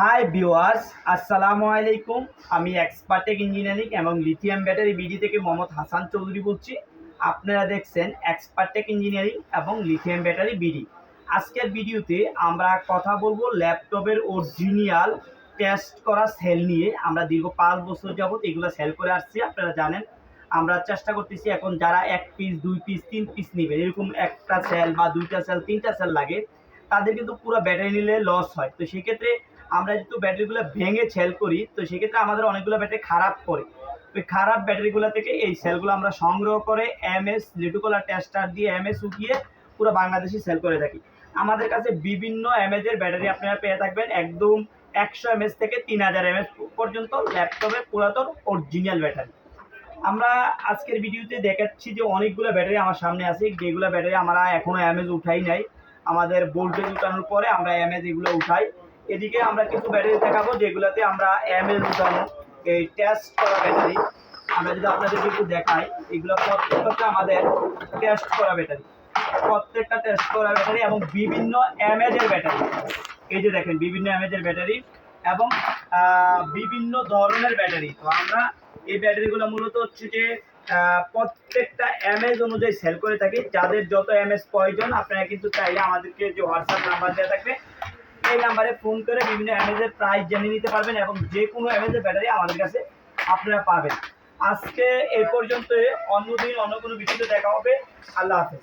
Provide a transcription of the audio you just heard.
Hi viewers আসসালামু আলাইকুম আমি এক্সপার্টেক ইঞ্জিনিয়ারিং এবং লিথিয়াম ব্যাটারি বিডি থেকে মোহাম্মদ হাসান চৌধুরী বলছি। আপনারা দেখছেন এক্সপার্টেক ইঞ্জিনিয়ারিং এবং লিথিয়াম ব্যাটারি বিডি আজকের ভিডিওতে আমরা কথা বলব ল্যাপটপের অরিজিনাল টেস্ট করা সেল নিয়ে। আমরা দীর্ঘ পাঁচ বছর যাবত এগুলো সেল করে আসছি, আপনারা জানেন। আমরা চেষ্টা করতেছি এখন যারা এক পিস দুই পিস তিন পিস নেবেন, এরকম একটা সেল বা দুইটা সেল তিনটা সেল লাগে, তাদের কিন্তু পুরো ব্যাটারি নিলে লস হয়। তো সেক্ষেত্রে আমরা যেহেতু ব্যাটারিগুলো ভেঙে সেল করি, তো সেক্ষেত্রে আমাদের অনেকগুলো ব্যাটারি খারাপ করে ওই খারাপ ব্যাটারিগুলো থেকে এই সেলগুলো আমরা সংগ্রহ করে এম এস লিটুকোলা টেস্টার দিয়ে এম এস উঠিয়ে পুরো বাংলাদেশে সেল করে থাকি। আমাদের কাছে বিভিন্ন এমএজের ব্যাটারি আপনারা পেয়ে থাকবেন, একদম একশো এমএস থেকে তিন হাজার এমএস পর্যন্ত ল্যাপটপের পুরাতন অরিজিনাল ব্যাটারি। আমরা আজকের ভিডিওতে দেখাচ্ছি যে অনেকগুলো ব্যাটারি আমার সামনে আছে, যেগুলো ব্যাটারি আমরা এখনও এমএজ উঠাই নাই। আমাদের ভোল্টেজ উঠানোর পরে আমরা এমএজ এগুলো উঠাই। এদিকে আমরা কিছু ব্যাটারি দেখাবো, যেগুলোতে আমরা এমএজ উঠানো এই টেস্ট করা ব্যাটারি আমরা যদি আপনাদেরকে একটু দেখাই, এগুলো প্রত্যেকটা আমাদের টেস্ট করা ব্যাটারি প্রত্যেকটা টেস্ট করা ব্যাটারি এবং বিভিন্ন এমএজের ব্যাটারি এই যে দেখেন, বিভিন্ন এমএজের ব্যাটারি এবং বিভিন্ন ধরনের ব্যাটারি তো আমরা এই ব্যাটারিগুলো মূলত হচ্ছে যে প্রত্যেকটা এমএজ অনুযায়ী সেল করে থাকি। যাদের যত এমএস প্রয়োজন, আপনারা কিন্তু চাইলে আমাদেরকে যে হোয়াটসঅ্যাপ নাম্বার দেওয়া থাকবে এই নাম্বারে ফোন করে বিভিন্ন অ্যামেজের প্রাইস জেনে নিতে পারবেন এবং যে কোনো অ্যামেজের ব্যাটারি আমাদের কাছে আপনারা পাবেন। আজকে এ পর্যন্ত অন্যদিন অন্য কোনো ভিডিওতে দেখা হবে। আল্লাহ হাফেজ।